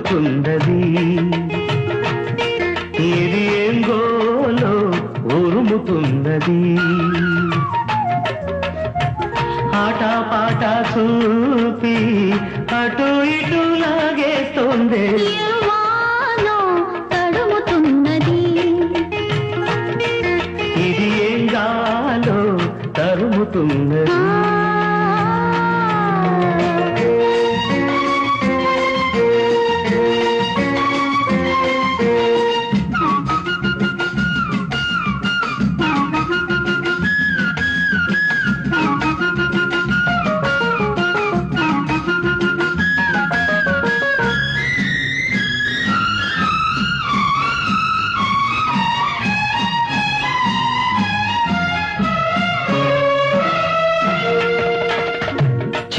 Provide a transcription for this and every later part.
తిరుగుతున్నది ఏది ఏంగోలో ఉరుముతున్నది. ఆటపాట చూపి అటు ఇటు లాగేస్తుంది. తడుముతున్నది. ఇది ఏంగాలో తరుముతున్నది.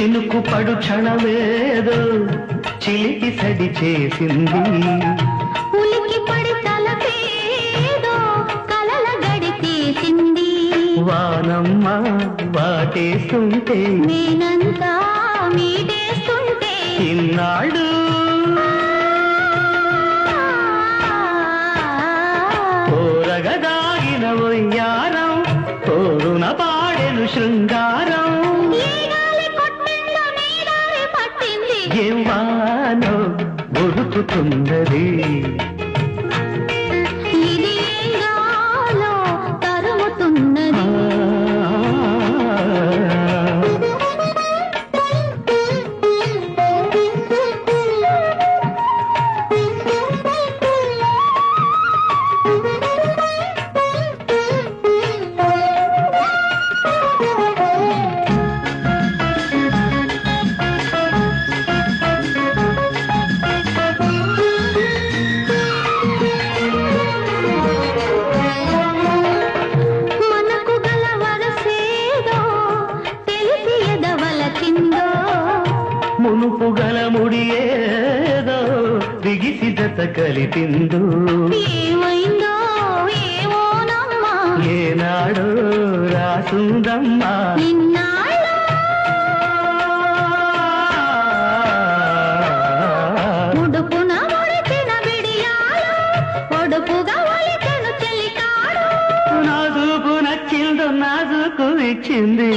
చినుకు పడు క్షణమేదో చిలికి సడి చేసింది. ఉలికి పడి తలపేదో కలల గడి తీసింది. వానమ్మ వాటేస్తుంటే నేనంతా మీటేస్తుంటే. ఇన్నాళ్ళు కోరగదాగిన ఒయ్యారం కోరున పాడెను శృంగారం. ఉరుకుతున్నది బిగిసి జత కలిపిందు. ఏమైందో ఏమోనమ్మా ఏనాడో రాసుందమ్మా. నాజుకు నచ్చిందో నాజుకు ఇచ్చింది.